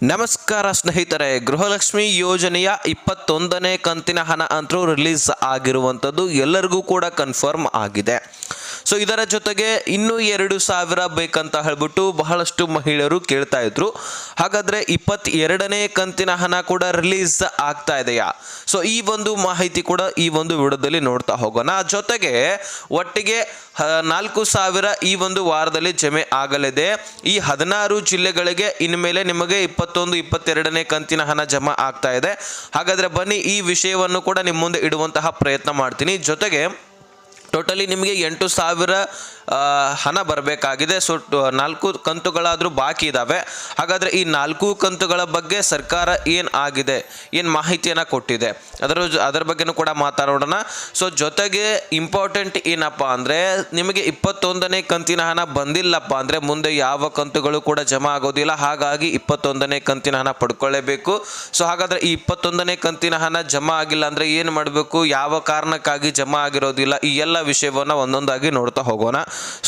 ನಮಸ್ಕಾರ ಸ್ನೇಹಿತರೆ ಗೃಹಲಕ್ಷ್ಮಿ ಯೋಜನೆಯ ಇಪ್ಪತ್ತೊಂದನೇ ಕಂತಿನ ಹಣ ಅಂತೂ ರಿಲೀಸ್ ಆಗಿರುವಂಥದ್ದು ಎಲ್ಲರಿಗೂ ಕೂಡ ಕನ್ಫರ್ಮ್ ಆಗಿದೆ. ಸೊ ಇದರ ಜೊತೆಗೆ ಇನ್ನೂ ಎರಡು ಸಾವಿರ ಬೇಕಂತ ಹೇಳ್ಬಿಟ್ಟು ಬಹಳಷ್ಟು ಮಹಿಳೆಯರು ಕೇಳ್ತಾ ಇದ್ರು. ಹಾಗಾದ್ರೆ ಇಪ್ಪತ್ತೆರಡನೇ ಕಂತಿನ ಹಣ ಕೂಡ ರಿಲೀಸ್ ಆಗ್ತಾ ಇದೆಯಾ? ಸೊ ಈ ಒಂದು ಮಾಹಿತಿ ಕೂಡ ಈ ಒಂದು ವಿಡಿಯೋದಲ್ಲಿ ನೋಡ್ತಾ ಹೋಗೋಣ. ಜೊತೆಗೆ ಒಟ್ಟಿಗೆ ನಾಲ್ಕು ಸಾವಿರ ಈ ಒಂದು ವಾರದಲ್ಲಿ ಜಮೆ ಆಗಲಿದೆ. ಈ ಹದಿನಾರು ಜಿಲ್ಲೆಗಳಿಗೆ ಇನ್ಮೇಲೆ ನಿಮಗೆ ಇಪ್ಪತ್ತೊಂದು, ಇಪ್ಪತ್ತೆರಡನೇ ಕಂತಿನ ಹಣ ಜಮಾ ಆಗ್ತಾ ಇದೆ. ಹಾಗಾದ್ರೆ ಬನ್ನಿ ಈ ವಿಷಯವನ್ನು ಕೂಡ ನಿಮ್ಮ ಮುಂದೆ ಇಡುವಂತಹ ಪ್ರಯತ್ನ ಮಾಡ್ತೀನಿ. ಜೊತೆಗೆ ಟೋಟಲಿ ನಿಮಗೆ ಎಂಟು ಸಾವಿರ ಹಣ ಬರಬೇಕಾಗಿದೆ. ಸೊ ನಾಲ್ಕು ಕಂತುಗಳಾದರೂ ಬಾಕಿ ಇದ್ದಾವೆ ಹಾಗಾದರೆ ಈ ನಾಲ್ಕು ಕಂತುಗಳ ಬಗ್ಗೆ ಸರ್ಕಾರ ಏನು ಆಗಿದೆ, ಏನು ಮಾಹಿತಿಯನ್ನು ಕೊಟ್ಟಿದೆ? ಅದರ ಅದರ ಬಗ್ಗೆನೂ ಕೂಡ ಮಾತಾಡೋಣ. ಸೊ ಜೊತೆಗೆ ಇಂಪಾರ್ಟೆಂಟ್ ಏನಪ್ಪ ಅಂದರೆ, ನಿಮಗೆ ಇಪ್ಪತ್ತೊಂದನೇ ಕಂತಿನ ಹಣ ಬಂದಿಲ್ಲಪ್ಪ ಅಂದರೆ ಮುಂದೆ ಯಾವ ಕಂತುಗಳು ಕೂಡ ಜಮಾ ಆಗೋದಿಲ್ಲ. ಹಾಗಾಗಿ ಇಪ್ಪತ್ತೊಂದನೇ ಕಂತಿನ ಹಣ ಪಡ್ಕೊಳ್ಳೇಬೇಕು. ಸೊ ಹಾಗಾದರೆ ಈ ಇಪ್ಪತ್ತೊಂದನೇ ಕಂತಿನ ಹಣ ಜಮಾ ಆಗಿಲ್ಲ ಅಂದರೆ ಏನು ಮಾಡಬೇಕು? ಯಾವ ಕಾರಣಕ್ಕಾಗಿ ಜಮಾ ಆಗಿರೋದಿಲ್ಲ? ಈ ಎಲ್ಲ ವಿಷಯವನ್ನು ಒಂದೊಂದಾಗಿ ನೋಡ್ತಾ ಹೋಗೋಣ.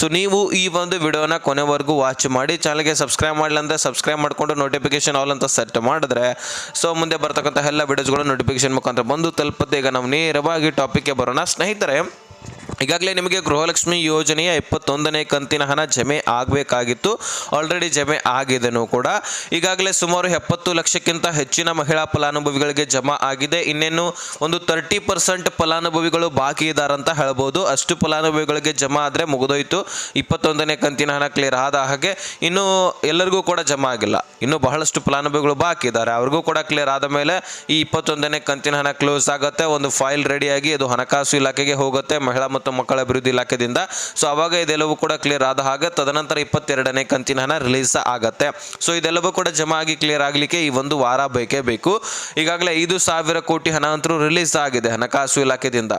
ಸೊ ನೀವು ಈ ಒಂದು ವಿಡಿಯೋನ ಕೊನೆವರೆಗೂ ವಾಚ್ ಮಾಡಿ ಚಾನಲ್ಗೆ ಸಬ್ಸ್ಕ್ರೈಬ್ ಮಾಡಲಿಲ್ಲ ಅಂದರೆ ಸಬ್ಸ್ಕ್ರೈಬ್ ಮಾಡಿಕೊಂಡು ನೋಟಿಫಿಕೇಶನ್ ಆಲ್ ಅಂತ ಸೆಟ್ ಮಾಡಿದ್ರೆ ಸೊ ಮುಂದೆ ಬರ್ತಕ್ಕಂಥ ಎಲ್ಲ ವಿಡಿಯೋಸ್ಗಳು ನೋಟಿಫಿಕೇಶನ್ ಮುಖಾಂತರ ಬಂದು ತಲುಪುತ್ತೆ. ಈಗ ನಾವು ನೇರವಾಗಿ ಟಾಪಿಕ್ಗೆ ಬರೋಣ. ಸ್ನೇಹಿತರೆ ಈಗಾಗಲೇ ನಿಮಗೆ ಗೃಹಲಕ್ಷ್ಮಿ ಯೋಜನೆಯ ಇಪ್ಪತ್ತೊಂದನೇ ಕಂತಿನ ಹಣ ಜಮೆ ಆಗಬೇಕಾಗಿತ್ತು. ಆಲ್ರೆಡಿ ಜಮೆ ಆಗಿದೆನೂ ಕೂಡ. ಈಗಾಗಲೇ ಸುಮಾರು ಎಪ್ಪತ್ತು ಲಕ್ಷಕ್ಕಿಂತ ಹೆಚ್ಚಿನ ಮಹಿಳಾ ಫಲಾನುಭವಿಗಳಿಗೆ ಜಮಾ ಆಗಿದೆ. ಇನ್ನೇನು ಒಂದು ತರ್ಟಿ ಪರ್ಸೆಂಟ್ ಫಲಾನುಭವಿಗಳು ಬಾಕಿ ಇದ್ದಾರಂತ ಹೇಳ್ಬೋದು. ಅಷ್ಟು ಫಲಾನುಭವಿಗಳಿಗೆ ಜಮಾ ಆದರೆ ಮುಗಿದೋಯ್ತು. ಇಪ್ಪತ್ತೊಂದನೇ ಕಂತಿನ ಹಣ ಕ್ಲಿಯರ್ ಆದ ಹಾಗೆ ಇನ್ನು ಎಲ್ಲರಿಗೂ ಕೂಡ ಜಮಾ ಆಗಿಲ್ಲ. ಇನ್ನು ಬಹಳಷ್ಟು ಫಲಾನುಭವಿಗಳು ಬಾಕಿ ಇದ್ದಾರೆ. ಅವ್ರಿಗೂ ಕೂಡ ಕ್ಲಿಯರ್ ಆದ ಮೇಲೆ ಈ ಇಪ್ಪತ್ತೊಂದನೇ ಕಂತಿನ ಹಣ ಕ್ಲೋಸ್ ಆಗುತ್ತೆ. ಒಂದು ಫೈಲ್ ರೆಡಿಯಾಗಿ ಅದು ಹಣಕಾಸು ಇಲಾಖೆಗೆ ಹೋಗುತ್ತೆ. ಮಹಿಳಾ ಮಕ್ಕಳ ಅಭಿವೃದ್ಧಿ ಇಲಾಖೆದಿಂದ. ಸೊ ಅವಾಗ ಇದೆಲ್ಲವೂ ಕೂಡ ಕ್ಲಿಯರ್ ಆದ ಹಾಗೆ ತದನಂತರ ಇಪ್ಪತ್ತೆರಡನೇ ಕಂತಿನ ಹಣ ರಿಲೀಸ್ ಆಗುತ್ತೆ. ಸೊ ಇದೆಲ್ಲವೂ ಕೂಡ ಜಮಾ ಆಗಿ ಕ್ಲಿಯರ್ ಆಗಲಿಕ್ಕೆ ಈ ಒಂದು ವಾರ ಬೇಕೇ ಬೇಕು. ಈಗಾಗಲೇ ಐದು ಸಾವಿರ ಕೋಟಿ ಹಣ ಅಂತೂ ರಿಲೀಸ್ ಆಗಿದೆ ಹಣಕಾಸು ಇಲಾಖೆದಿಂದ.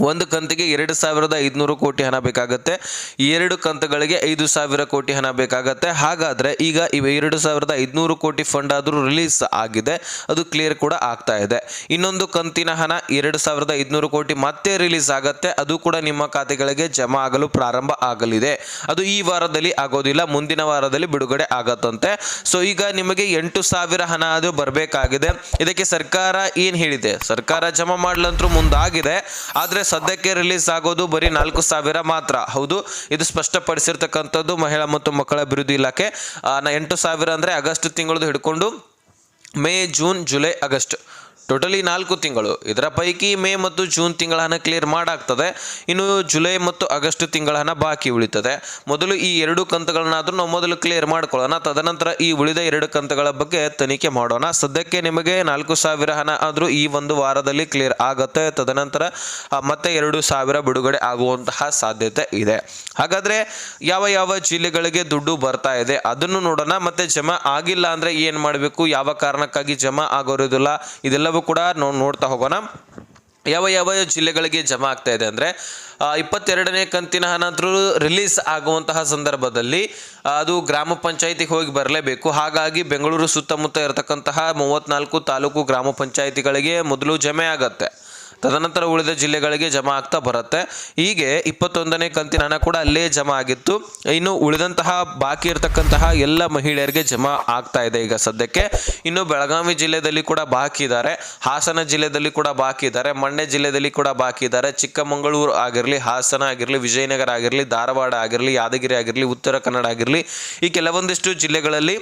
ಒಂದು ಕಂತಿಗೆ ಎರಡು ಸಾವಿರದ ಐದುನೂರು ಕೋಟಿ ಹಣ ಬೇಕಾಗುತ್ತೆ. ಎರಡು ಕಂತುಗಳಿಗೆ ಐದು ಸಾವಿರ ಕೋಟಿ ಹಣ ಬೇಕಾಗತ್ತೆ. ಹಾಗಾದರೆ ಈಗ ಇವ ಎರಡು ಸಾವಿರದ ಐದುನೂರು ಕೋಟಿ ಫಂಡ್ ಆದರೂ ರಿಲೀಸ್ ಆಗಿದೆ. ಅದು ಕ್ಲಿಯರ್ ಕೂಡ ಆಗ್ತಾ ಇದೆ. ಇನ್ನೊಂದು ಕಂತಿನ ಹಣ ಎರಡು ಸಾವಿರದ ಐದುನೂರು ಕೋಟಿ ಮತ್ತೆ ರಿಲೀಸ್ ಆಗುತ್ತೆ. ಅದು ಕೂಡ ನಿಮ್ಮ ಖಾತೆಗಳಿಗೆ ಜಮಾ ಆಗಲು ಪ್ರಾರಂಭ ಆಗಲಿದೆ. ಅದು ಈ ವಾರದಲ್ಲಿ ಆಗೋದಿಲ್ಲ, ಮುಂದಿನ ವಾರದಲ್ಲಿ ಬಿಡುಗಡೆ ಆಗತ್ತಂತೆ. ಸೊ ಈಗ ನಿಮಗೆ ಎಂಟು ಸಾವಿರ ಹಣ ಅದು ಬರಬೇಕಾಗಿದೆ. ಇದಕ್ಕೆ ಸರ್ಕಾರ ಏನು ಹೇಳಿದೆ? ಸರ್ಕಾರ ಜಮಾ ಮಾಡಲಂತೂ ಮುಂದಾಗಿದೆ. ಆದರೆ ಸದ್ಯಕ್ಕೆ ರಿಲೀಸ್ ಆಗೋದು ಬರೀ ನಾಲ್ಕು ಸಾವಿರ ಮಾತ್ರ. ಹೌದು, ಇದು ಸ್ಪಷ್ಟಪಡಿಸಿರ್ತಕ್ಕಂಥದ್ದು ಮಹಿಳಾ ಮತ್ತು ಮಕ್ಕಳ ಅಭಿವೃದ್ಧಿ ಇಲಾಖೆ. ಎಂಟು ಸಾವಿರ ಅಂದರೆ ಆಗಸ್ಟ್ ತಿಂಗಳದು ಹಿಡ್ಕೊಂಡು May, June, July, August. Totally ನಾಲ್ಕು ತಿಂಗಳು. ಇದರ ಪೈಕಿ ಮೇ ಮತ್ತು ಜೂನ್ ತಿಂಗಳ ಹಣ ಕ್ಲಿಯರ್ ಮಾಡಾಗ್ತದೆ. ಇನ್ನು ಜುಲೈ ಮತ್ತು ಆಗಸ್ಟ್ ತಿಂಗಳ ಹಣ ಬಾಕಿ ಉಳಿತದೆ. ಮೊದಲು ಈ ಎರಡು ಕಂತುಗಳನ್ನಾದರೂ ನಾವು ಮೊದಲು ಕ್ಲಿಯರ್ ಮಾಡ್ಕೊಳ್ಳೋಣ. ತದನಂತರ ಈ ಉಳಿದ ಎರಡು ಕಂತುಗಳ ಬಗ್ಗೆ ತನಿಖೆ ಮಾಡೋಣ. ಸದ್ಯಕ್ಕೆ ನಿಮಗೆ ನಾಲ್ಕು ಸಾವಿರ ಹಣ ಆದರೂ ಈ ಒಂದು ವಾರದಲ್ಲಿ ಕ್ಲಿಯರ್ ಆಗುತ್ತೆ. ತದನಂತರ ಮತ್ತೆ ಎರಡು ಸಾವಿರ ಬಿಡುಗಡೆ ಆಗುವಂತಹ ಸಾಧ್ಯತೆ ಇದೆ. ಹಾಗಾದರೆ ಯಾವ ಯಾವ ಜಿಲ್ಲೆಗಳಿಗೆ ದುಡ್ಡು ಬರ್ತಾ ಇದೆ ಅದನ್ನು ನೋಡೋಣ. ಮತ್ತೆ ಜಮಾ ಆಗಿಲ್ಲ ಅಂದರೆ ಏನು ಮಾಡಬೇಕು? ಯಾವ ಕಾರಣಕ್ಕಾಗಿ ಜಮಾ ಆಗೋರೋದಿಲ್ಲ? ಇದೆಲ್ಲವೂ ಕೂಡ ನಾವು ನೋಡ್ತಾ ಹೋಗೋಣ. ಯಾವ ಯಾವ ಜಿಲ್ಲೆಗಳಿಗೆ ಜಮಾ ಆಗ್ತಾ ಇದೆ ಅಂದರೆ ಇಪ್ಪತ್ತೆರಡನೇ ಕಂತಿನ ಹಣ ರಿಲೀಸ್ ಆಗುವಂತಹ ಸಂದರ್ಭದಲ್ಲಿ ಅದು ಗ್ರಾಮ ಪಂಚಾಯಿತಿಗೆ ಹೋಗಿ ಬರಲೇಬೇಕು. ಹಾಗಾಗಿ ಬೆಂಗಳೂರು ಸುತ್ತಮುತ್ತ ಇರತಕ್ಕಂತಹ ಮೂವತ್ತ್ನಾಲ್ಕು ತಾಲೂಕು ಗ್ರಾಮ ಪಂಚಾಯಿತಿಗಳಿಗೆ ಮೊದಲು ಜಮೆ ಆಗತ್ತೆ. ತದನಂತರ ಉಳಿದ ಜಿಲ್ಲೆಗಳಿಗೆ ಜಮಾ ಆಗ್ತಾ ಬರುತ್ತೆ. ಹೀಗೆ ಇಪ್ಪತ್ತೊಂದನೇ ಕಂತಿನ ಹಣ ಕೂಡ ಅಲ್ಲೇ ಜಮಾ ಆಗಿತ್ತು. ಇನ್ನು ಉಳಿದಂತಹ ಬಾಕಿ ಇರತಕ್ಕಂತಹ ಎಲ್ಲ ಮಹಿಳೆಯರಿಗೆ ಜಮಾ ಆಗ್ತಾ ಇದೆ ಈಗ ಸದ್ಯಕ್ಕೆ. ಇನ್ನು ಬೆಳಗಾವಿ ಜಿಲ್ಲೆಯಲ್ಲಿ ಕೂಡ ಬಾಕಿ ಇದ್ದಾರೆ. ಹಾಸನ ಜಿಲ್ಲೆಯಲ್ಲಿ ಕೂಡ ಬಾಕಿ ಇದ್ದಾರೆ. ಮಂಡ್ಯ ಜಿಲ್ಲೆಯಲ್ಲಿ ಕೂಡ ಬಾಕಿ ಇದ್ದಾರೆ. ಚಿಕ್ಕಮಗಳೂರು ಆಗಿರಲಿ, ಹಾಸನ ಆಗಿರಲಿ, ವಿಜಯನಗರ ಆಗಿರಲಿ, ಧಾರವಾಡ ಆಗಿರಲಿ, ಯಾದಗಿರಿ ಆಗಿರಲಿ, ಉತ್ತರ ಕನ್ನಡ ಆಗಿರಲಿ ಈ ಕೆಲವೊಂದಿಷ್ಟು ಜಿಲ್ಲೆಗಳಲ್ಲಿ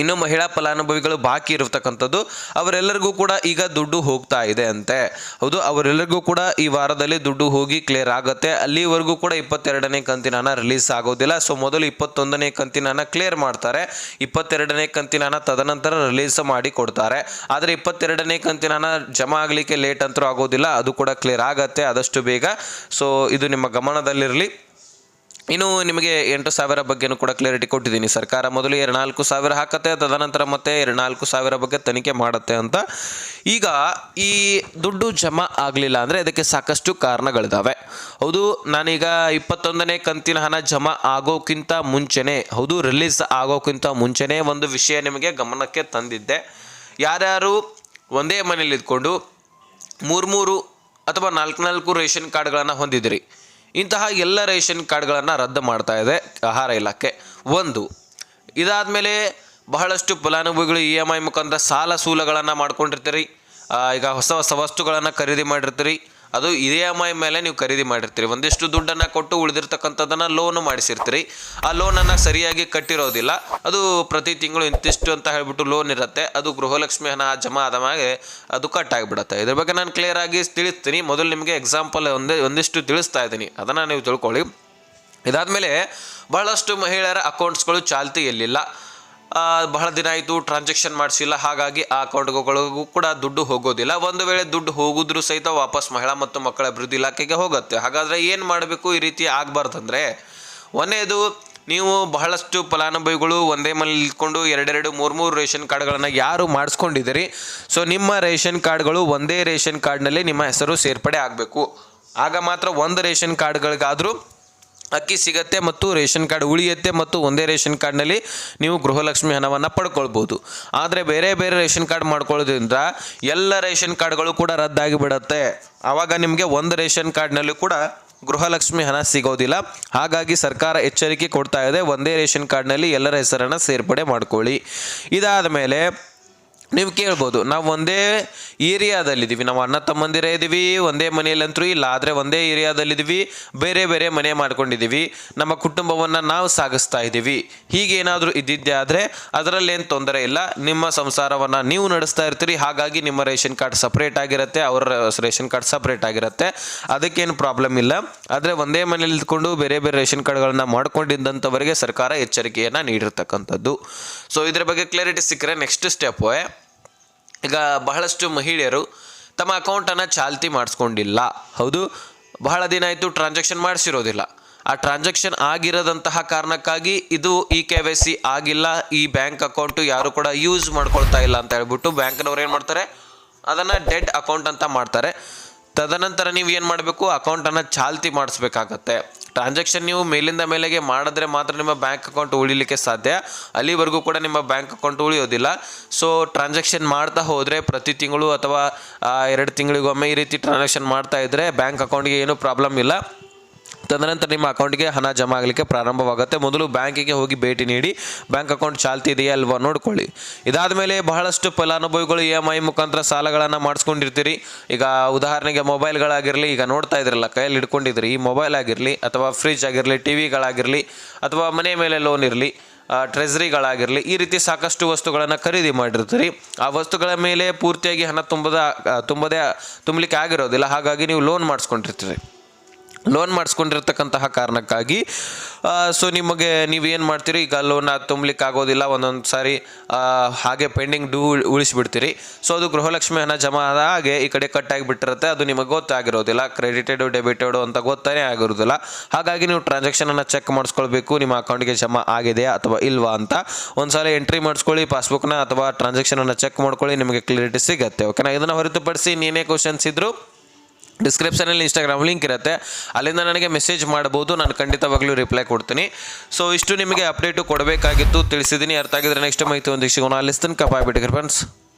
ಇನ್ನು ಮಹಿಳಾ ಫಲಾನುಭವಿಗಳು ಬಾಕಿ ಇರತಕ್ಕಂಥದ್ದು ಅವರೆಲ್ಲರಿಗೂ ಕೂಡ ಈಗ ದುಡ್ಡು ಹೋಗ್ತಾ ಇದೆ ಅಂತೆ. ಹೌದು, ಅವರೆಲ್ಲರಿಗೂ ಕೂಡ ಈ ವಾರದಲ್ಲಿ ದುಡ್ಡು ಹೋಗಿ ಕ್ಲಿಯರ್ ಆಗುತ್ತೆ. ಅಲ್ಲಿವರೆಗೂ ಕೂಡ ಇಪ್ಪತ್ತೆರಡನೇ ಕಂತಿನ ರಿಲೀಸ್ ಆಗೋದಿಲ್ಲ. ಸೊ ಮೊದಲು ಇಪ್ಪತ್ತೊಂದನೇ ಕಂತಿನ ಕ್ಲಿಯರ್ ಮಾಡ್ತಾರೆ. ಇಪ್ಪತ್ತೆರಡನೇ ಕಂತಿನ ತದನಂತರ ರಿಲೀಸ್ ಮಾಡಿ ಕೊಡ್ತಾರೆ. ಆದರೆ ಇಪ್ಪತ್ತೆರಡನೇ ಕಂತಿನ ಜಮಾ ಆಗಲಿಕ್ಕೆ ಲೇಟ್ ಅಂತರೂ ಆಗೋದಿಲ್ಲ. ಅದು ಕೂಡ ಕ್ಲಿಯರ್ ಆಗುತ್ತೆ, ಆದಷ್ಟು ಬೇಗ. ಸೊ ಇದು ನಿಮ್ಮ ಗಮನದಲ್ಲಿರಲಿ. ಇನ್ನು ನಿಮಗೆ ಎಂಟು ಸಾವಿರ ಬಗ್ಗೆನೂ ಕೂಡ ಕ್ಲಾರಿಟಿ ಕೊಟ್ಟಿದ್ದೀನಿ. ಸರ್ಕಾರ ಮೊದಲು ಎರಡು ನಾಲ್ಕು ಸಾವಿರ ಹಾಕತ್ತೆ, ತದನಂತರ ಮತ್ತೆ ಎರಡು ನಾಲ್ಕು ಸಾವಿರ ಬಗ್ಗೆ ತನಿಖೆ ಮಾಡುತ್ತೆ ಅಂತ. ಈಗ ಈ ದುಡ್ಡು ಜಮಾ ಆಗಲಿಲ್ಲ ಅಂದರೆ ಇದಕ್ಕೆ ಸಾಕಷ್ಟು ಕಾರಣಗಳಿದ್ದಾವೆ ಹೌದು, ನಾನೀಗ ಇಪ್ಪತ್ತೊಂದನೇ ಕಂತಿನ ಹಣ ಜಮಾ ಆಗೋಕ್ಕಿಂತ ಮುಂಚೆನೇ, ಹೌದು ರಿಲೀಸ್ ಆಗೋಕ್ಕಿಂತ ಮುಂಚೆನೇ ಒಂದು ವಿಷಯ ನಿಮಗೆ ಗಮನಕ್ಕೆ ತಂದಿದ್ದೆ. ಯಾರ್ಯಾರು ಒಂದೇ ಮನೇಲಿ ಇದ್ಕೊಂಡು ಮೂರು ಮೂರು ಅಥವಾ ನಾಲ್ಕು ನಾಲ್ಕು ರೇಷನ್ ಕಾರ್ಡ್ಗಳನ್ನು ಹೊಂದಿದಿರಿ ಇಂತಹ ಎಲ್ಲ ರೇಷನ್ ಕಾರ್ಡ್ಗಳನ್ನು ರದ್ದು ಮಾಡ್ತಾ ಇದೆ ಆಹಾರ ಇಲಾಖೆ. ಒಂದು, ಇದಾದಮೇಲೆ ಬಹಳಷ್ಟು ಫಲಾನುಭವಿಗಳು ಇ ಎಂ ಐ ಮುಖಾಂತರ ಸಾಲ ಸೂಲಗಳನ್ನು ಮಾಡ್ಕೊಂಡಿರ್ತೀರಿ. ಈಗ ಹೊಸ ಹೊಸ ವಸ್ತುಗಳನ್ನು ಖರೀದಿ ಮಾಡಿರ್ತೀರಿ. ಅದು ಇ ಎಂ ಐ ಮೇಲೆ ನೀವು ಖರೀದಿ ಮಾಡಿರ್ತೀರಿ. ಒಂದಿಷ್ಟು ದುಡ್ಡನ್ನು ಕೊಟ್ಟು ಉಳಿದಿರ್ತಕ್ಕಂಥದ್ದನ್ನು ಲೋನು ಮಾಡಿಸಿರ್ತೀರಿ. ಆ ಲೋನನ್ನು ಸರಿಯಾಗಿ ಕಟ್ಟಿರೋದಿಲ್ಲ. ಅದು ಪ್ರತಿ ತಿಂಗಳು ಇಂತಿಷ್ಟು ಅಂತ ಹೇಳಿಬಿಟ್ಟು ಲೋನ್ ಇರುತ್ತೆ. ಅದು ಗೃಹಲಕ್ಷ್ಮಿ ಹಣ ಜಮಾ ಆದ ಅದು ಕಟ್ ಆಗಿಬಿಡುತ್ತೆ. ಇದ್ರ ಬಗ್ಗೆ ನಾನು ಕ್ಲಿಯರ್ ಆಗಿ ತಿಳಿಸ್ತೀನಿ. ಮೊದಲು ನಿಮಗೆ ಎಕ್ಸಾಂಪಲ್ ಒಂದೇ, ಒಂದಿಷ್ಟು ತಿಳಿಸ್ತಾ ಇದ್ದೀನಿ. ಅದನ್ನು ನೀವು ತಿಳ್ಕೊಳ್ಳಿ. ಇದಾದಮೇಲೆ ಬಹಳಷ್ಟು ಮಹಿಳೆಯರ ಅಕೌಂಟ್ಸ್ಗಳು ಚಾಲ್ತಿಯಲ್ಲಿಲ್ಲ. ಬಹಳ ದಿನ ಆಯಿತು ಟ್ರಾನ್ಸಾಕ್ಷನ್ ಮಾಡಿಸಿಲ್ಲ. ಹಾಗಾಗಿ ಆ ಅಕೌಂಟ್ಗಳಿಗೂ ಕೂಡ ದುಡ್ಡು ಹೋಗೋದಿಲ್ಲ. ಒಂದು ವೇಳೆ ದುಡ್ಡು ಹೋಗಿದ್ರು ಸಹಿತ ವಾಪಸ್ ಮಹಿಳಾ ಮತ್ತು ಮಕ್ಕಳ ಅಭಿವೃದ್ಧಿ ಇಲಾಖೆಗೆ ಹೋಗುತ್ತೆ. ಹಾಗಾದರೆ ಏನು ಮಾಡಬೇಕು ಈ ರೀತಿ ಆಗಬಾರ್ದಂದ್ರೆ ಒಂದೇದು ನೀವು ಬಹಳಷ್ಟು ಫಲಾನುಭವಿಗಳು ಒಂದೇ ಮನೇಲಿ ಎರಡೆರಡು ಮೂರು ಮೂರು ರೇಷನ್ ಕಾರ್ಡ್ಗಳನ್ನು ಯಾರು ಮಾಡಿಸ್ಕೊಂಡಿದ್ದೀರಿ? ಸೊ ನಿಮ್ಮ ರೇಷನ್ ಕಾರ್ಡ್ಗಳು ಒಂದೇ ರೇಷನ್ ಕಾರ್ಡ್ನಲ್ಲಿ ನಿಮ್ಮ ಹೆಸರು ಸೇರ್ಪಡೆ ಆಗಬೇಕು. ಆಗ ಮಾತ್ರ ಒಂದು ರೇಷನ್ ಕಾರ್ಡ್ಗಳಿಗಾದರೂ ಅಕ್ಕಿ ಸಿಗತ್ತೆ ಮತ್ತು ರೇಷನ್ ಕಾರ್ಡ್ ಉಳಿಯುತ್ತೆ ಮತ್ತು ಒಂದೇ ರೇಷನ್ ಕಾರ್ಡ್ನಲ್ಲಿ ನೀವು ಗೃಹಲಕ್ಷ್ಮಿ ಹಣವನ್ನು ಪಡ್ಕೊಳ್ಬೋದು. ಆದರೆ ಬೇರೆ ಬೇರೆ ರೇಷನ್ ಕಾರ್ಡ್ ಮಾಡ್ಕೊಳ್ಳೋದ್ರಿಂದ ಎಲ್ಲ ರೇಷನ್ ಕಾರ್ಡ್ಗಳು ಕೂಡ ರದ್ದಾಗಿ ಬಿಡುತ್ತೆ ಆವಾಗ ನಿಮಗೆ ಒಂದು ರೇಷನ್ ಕಾರ್ಡ್ನಲ್ಲಿ ಕೂಡ ಗೃಹಲಕ್ಷ್ಮಿ ಹಣ ಸಿಗೋದಿಲ್ಲ. ಹಾಗಾಗಿ ಸರ್ಕಾರ ಎಚ್ಚರಿಕೆ ಕೊಡ್ತಾ ಇದೆ, ಒಂದೇ ರೇಷನ್ ಕಾರ್ಡ್ನಲ್ಲಿ ಎಲ್ಲರ ಹೆಸರನ್ನು ಸೇರ್ಪಡೆ ಮಾಡ್ಕೊಳ್ಳಿ. ಇದಾದ ಮೇಲೆ ನೀವು ಕೇಳ್ಬೋದು, ನಾವು ಒಂದೇ ಏರಿಯಾದಲ್ಲಿದ್ದೀವಿ. ನಾವು ಅಣ್ಣ ತಮ್ಮಂದಿರೇ ಇದ್ದೀವಿ, ಒಂದೇ ಮನೆಯಲ್ಲಂತೂ ಇಲ್ಲ, ಆದರೆ ಒಂದೇ ಏರಿಯಾದಲ್ಲಿದ್ದೀವಿ, ಬೇರೆ ಬೇರೆ ಮನೆ ಮಾಡ್ಕೊಂಡಿದ್ದೀವಿ. ನಮ್ಮ ಕುಟುಂಬವನ್ನು ನಾವು ಸಾಗಿಸ್ತಾ ಇದ್ದೀವಿ. ಹೀಗೇನಾದರೂ ಇದ್ದಿದ್ದೇ ಆದರೆ ಅದರಲ್ಲೇನು ತೊಂದರೆ ಇಲ್ಲ. ನಿಮ್ಮ ಸಂಸಾರವನ್ನು ನೀವು ನಡೆಸ್ತಾ ಇರ್ತೀರಿ. ಹಾಗಾಗಿ ನಿಮ್ಮ ರೇಷನ್ ಕಾರ್ಡ್ ಸಪ್ರೇಟ್ ಆಗಿರುತ್ತೆ, ಅವರ ರೇಷನ್ ಕಾರ್ಡ್ ಸಪ್ರೇಟ್ ಆಗಿರುತ್ತೆ. ಅದಕ್ಕೇನು ಪ್ರಾಬ್ಲಮ್ ಇಲ್ಲ. ಆದರೆ ಒಂದೇ ಮನೆಯಲ್ಲಿ ಇದ್ಕೊಂಡು ಬೇರೆ ಬೇರೆ ರೇಷನ್ ಕಾರ್ಡ್ಗಳನ್ನ ಮಾಡ್ಕೊಂಡಿದ್ದಂಥವರಿಗೆ ಸರ್ಕಾರ ಎಚ್ಚರಿಕೆಯನ್ನು ನೀಡಿರ್ತಕ್ಕಂಥದ್ದು. ಸೊ ಇದ್ರ ಬಗ್ಗೆ ಕ್ಲಾರಿಟಿ ಸಿಕ್ಕರೆ ನೆಕ್ಸ್ಟ್ ಸ್ಟೆಪ್ ಈಗ ಬಹಳಷ್ಟು ಮಹಿಳೆಯರು ತಮ್ಮ ಅಕೌಂಟನ್ನು ಚಾಲ್ತಿ ಮಾಡಿಸ್ಕೊಂಡಿಲ್ಲ. ಹೌದು, ಬಹಳ ದಿನ ಆಯಿತು ಟ್ರಾನ್ಸಾಕ್ಷನ್ ಮಾಡಿಸಿರೋದಿಲ್ಲ. ಆ ಟ್ರಾನ್ಸಾಕ್ಷನ್ ಆಗಿರದಂತಹ ಕಾರಣಕ್ಕಾಗಿ ಇದು ಇ ಕೆ ವೈ ಸಿ ಆಗಿಲ್ಲ. ಈ ಬ್ಯಾಂಕ್ ಅಕೌಂಟು ಯಾರು ಕೂಡ ಯೂಸ್ ಮಾಡ್ಕೊಳ್ತಾ ಇಲ್ಲ ಅಂತ ಹೇಳ್ಬಿಟ್ಟು ಬ್ಯಾಂಕ್ನವ್ರು ಏನು ಮಾಡ್ತಾರೆ? ಅದನ್ನು ಡೆಡ್ ಅಕೌಂಟ್ ಅಂತ ಮಾಡ್ತಾರೆ. ತದನಂತರ ನೀವು ಏನು ಮಾಡಬೇಕು? ಅಕೌಂಟನ್ನು ಚಾಲ್ತಿ ಮಾಡಿಸ್ಬೇಕಾಗತ್ತೆ. ಟ್ರಾನ್ಸಾಕ್ಷನ್ ನೀವು ಮೇಲಿಂದ ಮೇಲೆಗೆ ಮಾಡಿದ್ರೆ ಮಾತ್ರ ನಿಮ್ಮ ಬ್ಯಾಂಕ್ ಅಕೌಂಟ್ ಉಳಿಲಿಕ್ಕೆ ಸಾಧ್ಯ. ಅಲ್ಲಿವರೆಗೂ ಕೂಡ ನಿಮ್ಮ ಬ್ಯಾಂಕ್ ಅಕೌಂಟ್ ಉಳಿಯೋದಿಲ್ಲ. ಸೊ ಟ್ರಾನ್ಸಾಕ್ಷನ್ ಮಾಡ್ತಾ ಹೋದರೆ ಪ್ರತಿ ತಿಂಗಳು ಅಥವಾ ಎರಡು ತಿಂಗಳಿಗೊಮ್ಮೆ ಈ ರೀತಿ ಟ್ರಾನ್ಸಾಕ್ಷನ್ ಮಾಡ್ತಾ ಇದ್ದರೆ ಬ್ಯಾಂಕ್ ಅಕೌಂಟ್ಗೆ ಏನೂ ಪ್ರಾಬ್ಲಮ್ ಇಲ್ಲ. ತದನಂತರ ನಿಮ್ಮ ಅಕೌಂಟ್ಗೆ ಹಣ ಜಮಾ ಆಗಲಿಕ್ಕೆ ಪ್ರಾರಂಭವಾಗುತ್ತೆ. ಮೊದಲು ಬ್ಯಾಂಕಿಗೆ ಹೋಗಿ ಭೇಟಿ ನೀಡಿ, ಬ್ಯಾಂಕ್ ಅಕೌಂಟ್ ಚಾಲ್ತಿ ಇದೆಯಾ ಅಲ್ವಾ ನೋಡ್ಕೊಳ್ಳಿ. ಇದಾದ ಮೇಲೆ ಬಹಳಷ್ಟು ಫಲಾನುಭವಿಗಳು ಇ ಎಂ ಐ ಮುಖಾಂತರ ಸಾಲಗಳನ್ನು ಮಾಡಿಸ್ಕೊಂಡಿರ್ತೀರಿ. ಈಗ ಉದಾಹರಣೆಗೆ ಮೊಬೈಲ್ಗಳಾಗಿರಲಿ, ಈಗ ನೋಡ್ತಾ ಇದ್ರಲ್ಲ, ಕೈಯಲ್ಲಿ ಹಿಡ್ಕೊಂಡಿದ್ರಿ, ಈ ಮೊಬೈಲ್ ಆಗಿರಲಿ, ಅಥವಾ ಫ್ರಿಜ್ ಆಗಿರಲಿ, ಟಿ ವಿಗಳಾಗಿರಲಿ, ಅಥವಾ ಮನೆ ಮೇಲೆ ಲೋನ್ ಇರಲಿ ಟ್ರೆಸರಿಗಳಾಗಿರಲಿ, ಈ ರೀತಿ ಸಾಕಷ್ಟು ವಸ್ತುಗಳನ್ನು ಖರೀದಿ ಮಾಡಿರ್ತೀರಿ. ಆ ವಸ್ತುಗಳ ಮೇಲೆ ಪೂರ್ತಿಯಾಗಿ ಹಣ ತುಂಬದ ತುಂಬದೇ, ತುಂಬಲಿಕ್ಕೆ ಆಗಿರೋದಿಲ್ಲ. ಹಾಗಾಗಿ ನೀವು ಲೋನ್ ಮಾಡಿಸ್ಕೊಂಡಿರ್ತೀರಿ. ಲೋನ್ ಮಾಡಿಸ್ಕೊಂಡಿರ್ತಕ್ಕಂತಹ ಕಾರಣಕ್ಕಾಗಿ ಸೊ ನಿಮಗೆ ನೀವು ಏನು ಮಾಡ್ತೀರಿ? ಈಗ ಲೋನ್ ತುಂಬಲಿಕ್ಕೆ ಆಗೋದಿಲ್ಲ ಒಂದೊಂದು ಸಾರಿ ಹಾಗೆ ಪೆಂಡಿಂಗ್ ಡ್ಯೂ ಉಳಿಸಿಬಿಡ್ತೀರಿ. ಸೊ ಅದು ಗೃಹಲಕ್ಷ್ಮಿ ಹಣ ಜಮಾ ಆದ ಹಾಗೆ ಈ ಕಡೆ ಕಟ್ ಆಗಿಬಿಟ್ಟಿರುತ್ತೆ, ಅದು ನಿಮಗೆ ಗೊತ್ತಾಗಿರೋದಿಲ್ಲ. ಕ್ರೆಡಿಟೆಡು ಡೆಬಿಟೆಡು ಅಂತ ಗೊತ್ತಾನೇ ಆಗಿರೋದಿಲ್ಲ. ಹಾಗಾಗಿ ನೀವು ಟ್ರಾನ್ಸಾಕ್ಷನನ್ನು ಚೆಕ್ ಮಾಡಿಸ್ಕೊಳ್ಬೇಕು, ನಿಮ್ಮ ಅಕೌಂಟ್ಗೆ ಜಮಾ ಆಗಿದೆಯಾ ಅಥವಾ ಇಲ್ವಾ ಅಂತ. ಒಂದ್ಸಲ ಎಂಟ್ರಿ ಮಾಡಿಸ್ಕೊಳ್ಳಿ ಪಾಸ್ಬುಕ್ನ ಅಥವಾ ಟ್ರಾನ್ಸಾಕ್ಷನನ್ನು ಚೆಕ್ ಮಾಡ್ಕೊಳ್ಳಿ, ನಿಮಗೆ ಕ್ಲಿಯರಿಟಿ ಸಿಗುತ್ತೆ ಓಕೆನಾ ಇದನ್ನು ಹೊರತುಪಡಿಸಿ ನೀನೇ ಕ್ವಶನ್ಸ್ ಇದ್ದರೂ ಡಿಸ್ಕ್ರಿಪ್ಷನಲ್ಲಿ ಇನ್ಸ್ಟಾಗ್ರಾಮ್ ಲಿಂಕ್ ಇರುತ್ತೆ. ಅಲ್ಲಿಂದ ನನಗೆ ಮೆಸೇಜ್ ಮಾಡ್ಬೋದು. ನಾನು ಖಂಡಿತವಾಗ್ಲೂ ರಿಪ್ಲೈ ಕೊಡ್ತೀನಿ. ಸೊ ಇಷ್ಟು ನಿಮಗೆ ಅಪ್ಡೇಟು ಕೊಡಬೇಕಾಗಿತ್ತು. ತಿಳಿಸಿದ್ದೀನಿ ಅರ್ಥ ಆಗಿದ್ರೆ ನೆಕ್ಸ್ಟ್ ಮಾಹಿತಿ ಒಂದು ಸಿಗೋಣ ಅಲ್ಲಿ ತನಕ ಫ್ರೆಂಡ್ಸ್